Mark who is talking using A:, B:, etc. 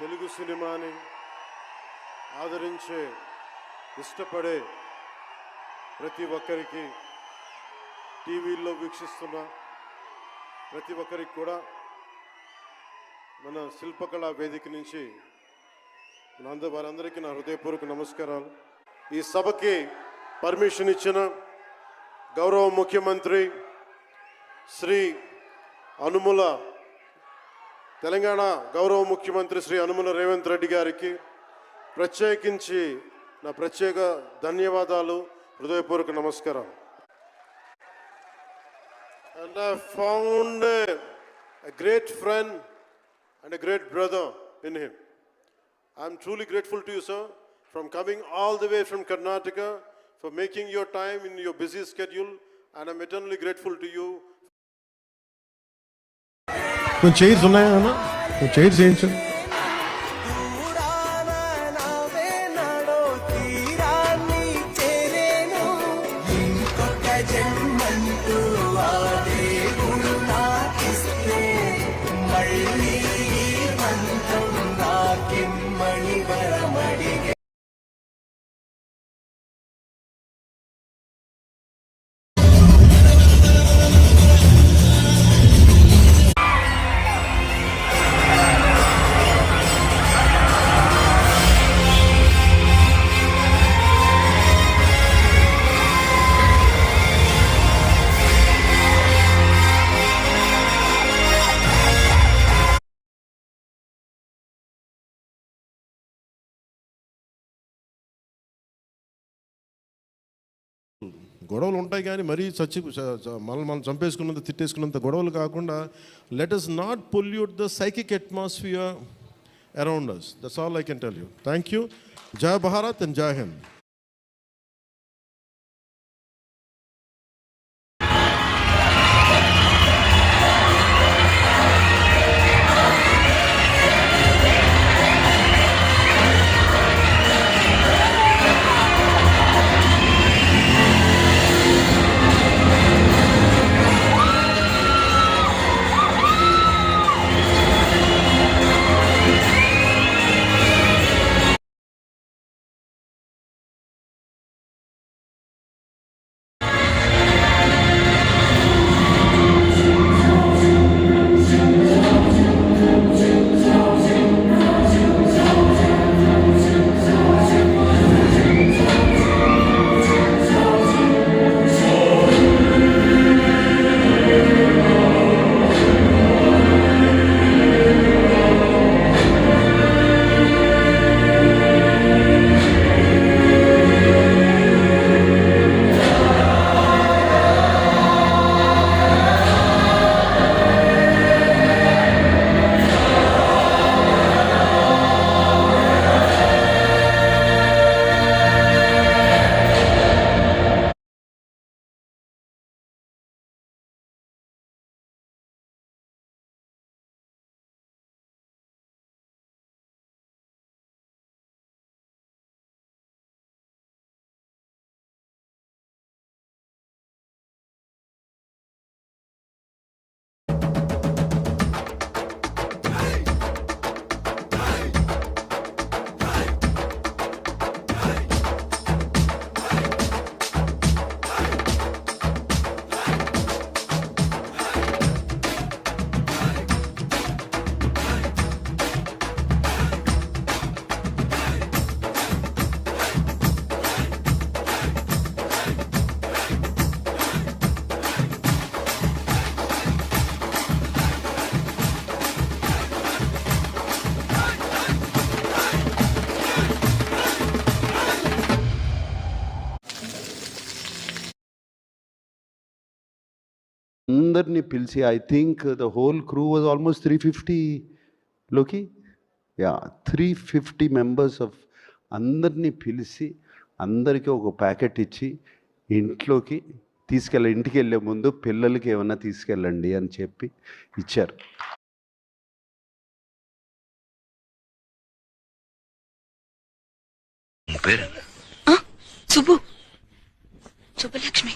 A: తెలుగు సినిమాని ఆదరించే ఇష్టపడే ప్రతి ఒక్కరికి టీవీల్లో వీక్షిస్తున్న ప్రతి ఒక్కరికి కూడా మన శిల్పకళా వేదిక నుంచి మన వారందరికీ నా హృదయపూర్వక నమస్కారాలు. ఈ సభకి పర్మిషన్ ఇచ్చిన గౌరవ ముఖ్యమంత్రి శ్రీ అనుముల తెలంగాణ గౌరవ ముఖ్యమంత్రి శ్రీ హనుమల రేవంత్ రెడ్డి గారికి ప్రత్యేకించి నా ప్రత్యేక ధన్యవాదాలు. హృదయపూర్వక నమస్కారం. And I found a great friend and a great brother in him I'm truly grateful to you sir from coming all the way from Karnataka for making your time in your busy schedule and I'm eternally grateful to you
B: కొంచెం chairs ఉన్నాయా అన్న కొంచెం chairs చేయించండి
C: జన్మంటూ
B: గొడవలు ఉంటాయి కానీ మరీ చచ్చి చ- మనల్ని మనం చంపేసుకున్నంత తిట్టేసుకున్నంత గొడవలు కాకుండా let us not pollute the psychic atmosphere around us that's all I can tell you thank you Jai Bharat and Jai Hind
D: అందరినీ పిలిచి I think the whole crew was almost three ఫిఫ్టీలోకి yeah three fifty members of అందరినీ పిలిచి అందరికీ ఒక packet ఇచ్చి ఇంట్లోకి తీసుకెళ్ళ ఇంటికి వెళ్ళే ముందు పిల్లలకి ఏమన్నా తీసుకెళ్ళండి అని చెప్పి ఇచ్చారు.
E: పేరు?
F: సుబ్బు. సుబ్బలక్ష్మి